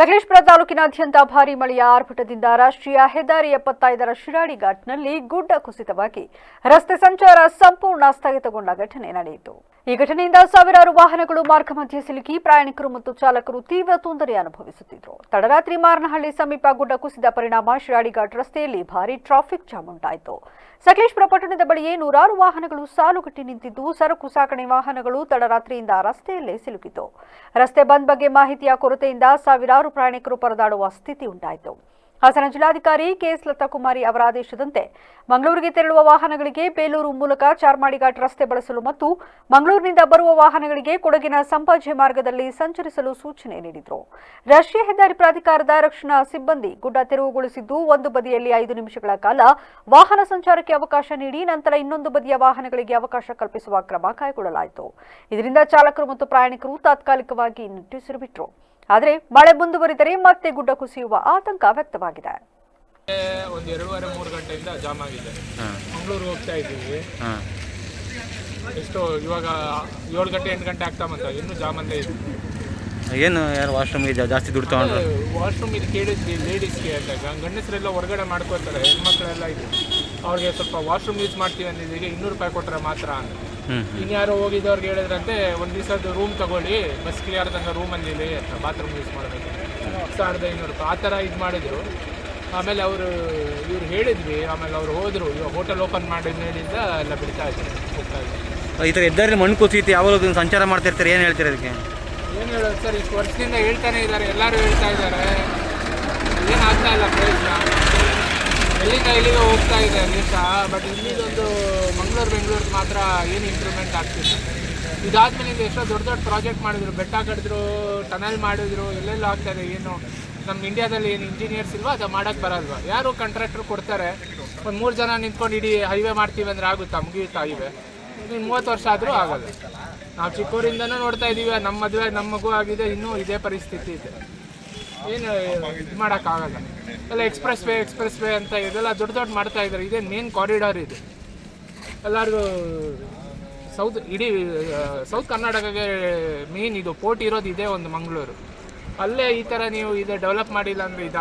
ಸಕಲೇಶ್ಪುರ ತಾಲೂಕಿನಾದ್ಯಂತ ಭಾರೀ ಮಳೆಯ ಆರ್ಭಟದಿಂದ ರಾಷ್ಟ್ರೀಯ ಹೆದ್ದಾರಿ ಎಪ್ಪತ್ತೈದರ ಶಿರಾಡಿ ಘಾಟ್ನಲ್ಲಿ ಗುಡ್ಡ ಕುಸಿತವಾಗಿ ರಸ್ತೆ ಸಂಚಾರ ಸಂಪೂರ್ಣ ಸ್ಥಗಿತಗೊಂಡ ಘಟನೆ ನಡೆಯಿತು. ಈ ಘಟನೆಯಿಂದ ಸಾವಿರಾರು ವಾಹನಗಳು ಮಾರ್ಗ ಮಧ್ಯೆ ಸಿಲುಕಿ ಪ್ರಯಾಣಿಕರು ಮತ್ತು ಚಾಲಕರು ತೀವ್ರ ತೊಂದರೆ ಅನುಭವಿಸುತ್ತಿದ್ದರು ತಡರಾತ್ರಿ ಮಾರನಹಳ್ಳಿ ಸಮೀಪ ಗುಡ್ಡ ಕುಸಿದ ಪರಿಣಾಮ ಶಿರಾಡಿ ಘಾಟ್ ರಸ್ತೆಯಲ್ಲಿ ಭಾರೀ ಟ್ರಾಫಿಕ್ ಜಾಮ್ ಉಂಟಾಯಿತು. ಸಕಲೇಶ್ಪುರ ಪಟ್ಟಣದ ಬಳಿಯೇ ನೂರಾರು ವಾಹನಗಳು ಸಾಲುಗಟ್ಟಿ ನಿಂತಿದ್ದು, ಸರಕು ಸಾಗಣೆ ವಾಹನಗಳು ತಡರಾತ್ರಿಯಿಂದ ರಸ್ತೆಯಲ್ಲೇ ಸಿಲುಕಿತು. ರಸ್ತೆ ಬಂದ್ ಬಗ್ಗೆ ಮಾಹಿತಿಯ ಕೊರತೆಯಿಂದ ಸಾವಿರಾರು ಪ್ರಯಾಣಿಕರು ಪರದಾಡುವ ಸ್ಥಿತಿ ಉಂಟಾಯಿತು. ಹಾಸನ ಜಿಲ್ಲಾಧಿಕಾರಿ ಕೆಎಸ್ ಲತಾಕುಮಾರಿ ಅವರ ಆದೇಶದಂತೆ ಮಂಗಳೂರಿಗೆ ತೆರಳುವ ವಾಹನಗಳಿಗೆ ಬೇಲೂರು ಮೂಲಕ ಚಾರ್ಮಾಡಿ ಘಾಟ್ ರಸ್ತೆ ಬಳಸಲು ಮತ್ತು ಮಂಗಳೂರಿನಿಂದ ಬರುವ ವಾಹನಗಳಿಗೆ ಕೊಡಗಿನ ಸಂಪಾಜೆ ಮಾರ್ಗದಲ್ಲಿ ಸಂಚರಿಸಲು ಸೂಚನೆ ನೀಡಿದರು. ರಾಷ್ಟ್ರೀಯ ಹೆದ್ದಾರಿ ಪ್ರಾಧಿಕಾರದ ರಕ್ಷಣಾ ಸಿಬ್ಬಂದಿ ಗುಡ್ಡ ತೆರವುಗೊಳಿಸಿದ್ದು, ಒಂದು ಬದಿಯಲ್ಲಿ ಐದು ನಿಮಿಷಗಳ ಕಾಲ ವಾಹನ ಸಂಚಾರಕ್ಕೆ ಅವಕಾಶ ನೀಡಿ, ನಂತರ ಇನ್ನೊಂದು ಬದಿಯ ವಾಹನಗಳಿಗೆ ಅವಕಾಶ ಕಲ್ಪಿಸುವ ಕ್ರಮ ಕೈಗೊಳ್ಳಲಾಯಿತು. ಇದರಿಂದ ಚಾಲಕರು ಮತ್ತು ಪ್ರಯಾಣಿಕರು ತಾತ್ಕಾಲಿಕವಾಗಿ ನಿಟ್ಟುಸಿರು ಬಿಟ್ಟರು ಆದರೆ ಮಳೆ ಮುಂದುವರಿದರೆ ಮತ್ತೆ ಗುಡ್ಡ ಕುಸಿಯುವ ಆತಂಕ ವ್ಯಕ್ತವಾಗಿದೆ. ಒಂದು ಎರಡೂವರೆ ಮೂರು ಗಂಟೆಯಿಂದ ಜಾಮ್ ಆಗಿದೆ. ಮಂಗಳೂರಿಗೆ ಹೋಗ್ತಾ ಇದ್ದೀವಿ. ಎಷ್ಟು ಇವಾಗ ಏಳು ಗಂಟೆ ಎಂಟು ಗಂಟೆ ಆಗ್ತಾ ಬಂತ. ಇನ್ನೂ ಜಾಮ್ ಅಂತ ಇದೆ ಏನು ಯಾರು ವಾಶ್ರೂಮ್ ಇದೆ ಜಾಸ್ತಿ ದುಡ್ಡು ತೊಗೊಂಡ್ರು? ವಾಶ್ರೂಮ್ ಇದು ಕೇಳಿದ್ವಿ ಲೇಡೀಸ್ಗೆ ಅಂದಾಗ. ಗಂಡಸರೆಲ್ಲ ಹೊರಗಡೆ ಮಾಡ್ಕೋತಾರೆ ಹೆಣ್ಮಕ್ಳೆಲ್ಲ ಇದು. ಅವ್ರಿಗೆ ಸ್ವಲ್ಪ ವಾಶ್ರೂಮ್ ಯೂಸ್ ಮಾಡ್ತೀವಿ ಅಂದಿದ್ದೀವಿ ಇನ್ನೂರು ರೂಪಾಯಿ ಕೊಟ್ಟರೆ ಮಾತ್ರ ಅಂತ. ಇನ್ಯಾರೋ ಹೋಗಿದ್ದವ್ರಿಗೆ ಹೇಳಿದ್ರಂತೆ ಒಂದು ದಿವಸದ ರೂಮ್ ತಗೊಳ್ಳಿ ಬಸ್ ಕ್ಲಿಯರ್ ತನಕ ರೂಮ್ ಅಲ್ಲಿ ಅಂತ ಬಾತ್ರೂಮ್ ಯೂಸ್ ಮಾಡಬೇಕು. ಸಾವಿರದ ಐನೂರು ರೂಪಾಯಿ. ಆ ಥರ ಇದು ಮಾಡಿದ್ರು. ಆಮೇಲೆ ಅವರು ಇವ್ರು ಹೇಳಿದ್ವಿ ಆಮೇಲೆ ಅವ್ರು ಹೋದರು. ಇವಾಗ ಹೋಟೆಲ್ ಓಪನ್ ಮಾಡಿದ ಮೇಲಿಂದ ಎಲ್ಲ ಬಿಡ್ತಾ ಇದ್ದಾರೆ ಹೋಗ್ತಾ ಇದ್ದಾರೆ. ಈ ಥರ ಹೆದ್ದಾರಿ ಮಣ್ಣು ಕುಸಿತಿ ಯಾವಾಗ ಸಂಚಾರ ಮಾಡ್ತಿರ್ತಾರೆ ಏನು ಹೇಳ್ತೀರಿ ಅದಕ್ಕೆ ಏನು ಹೇಳೋದು ಸರ್ ಇಷ್ಟು ವರ್ಷದಿಂದ ಹೇಳ್ತಾನೆ ಇದ್ದಾರೆ ಎಲ್ಲರೂ ಹೇಳ್ತಾ ಇದ್ದಾರೆ. ಏನು ಆಗ್ತಾ ಇಲ್ಲ ಪ್ರಯೋಜನ? ಎಲ್ಲಿಂದ ಎಲ್ಲಿಗೆ ಹೋಗ್ತಾ ಇದೆ ದೇಶ ಬಟ್ ಇಲ್ಲಿದೊಂದು ಮಂಗಳೂರು ಬೆಂಗಳೂರಿಗೆ ಮಾತ್ರ ಏನು ಇಂಪ್ರೂವ್ಮೆಂಟ್ ಆಗ್ತಿಲ್ಲ. ಇದಾದ್ಮೇಲೆ ಇದು ಎಷ್ಟೋ ದೊಡ್ಡ ದೊಡ್ಡ ಪ್ರಾಜೆಕ್ಟ್ ಮಾಡಿದ್ರು. ಬೆಟ್ಟ ಕಡಿದ್ರು ಟನಲ್ ಮಾಡಿದ್ರು, ಎಲ್ಲೆಲ್ಲ ಆಗ್ತಾಯಿದೆ ಏನು ನಮ್ಮ ಇಂಡಿಯಾದಲ್ಲಿ ಏನು ಇಂಜಿನಿಯರ್ಸ್ ಇಲ್ವಾ? ಅದು ಮಾಡೋಕ್ಕೆ ಬರಲ್ವಾ? ಯಾರು ಕಾಂಟ್ರಾಕ್ಟ್ರು ಕೊಡ್ತಾರೆ? ಒಂದು ಮೂರು ಜನ ನಿಂತ್ಕೊಂಡು ಇಡೀ ಹೈವೇ ಮಾಡ್ತೀವಿ ಅಂದರೆ ಆಗುತ್ತಾ? ಮುಗಿಯುತ್ತಾ ಹೈವೇ ಇನ್ನು ಮೂವತ್ತು ವರ್ಷ ಆದರೂ ಆಗಲ್ಲ. ನಾವು ಚಿಕ್ಕವರಿಂದನೂ ನೋಡ್ತಾ ಇದ್ದೀವಿ ನಮ್ಮ ಮದುವೆ ನಮ್ಮ ಮಗು ಆಗಿದೆ. ಇನ್ನೂ ಇದೇ ಪರಿಸ್ಥಿತಿ ಇದೆ. ಏನು ಮಾಡೋಕ್ಕಾಗಲ್ಲ. ಎಲ್ಲ ಎಕ್ಸ್ಪ್ರೆಸ್ ವೇ ಎಕ್ಸ್ಪ್ರೆಸ್ ವೇ ಅಂತ ಇದೆಲ್ಲ ದೊಡ್ಡ ದೊಡ್ಡ ಮಾಡ್ತಾ ಇದ್ದಾರೆ ಇದೇ ಮೇನ್ ಕಾರಿಡಾರ್ ಇದು. ಎಲ್ಲರಿಗೂ ಸೌತ್ ಇಡೀ ಸೌತ್ ಕರ್ನಾಟಕಕ್ಕೆ ಮೇನ್ ಇದು. ಪೋರ್ಟ್ ಇರೋದು ಇದೇ ಒಂದು ಮಂಗಳೂರು. ಅಲ್ಲೇ ಈ ಥರ ನೀವು ಇದು ಡೆವಲಪ್ ಮಾಡಿಲ್ಲ ಅಂದರೆ ಇದಾಗ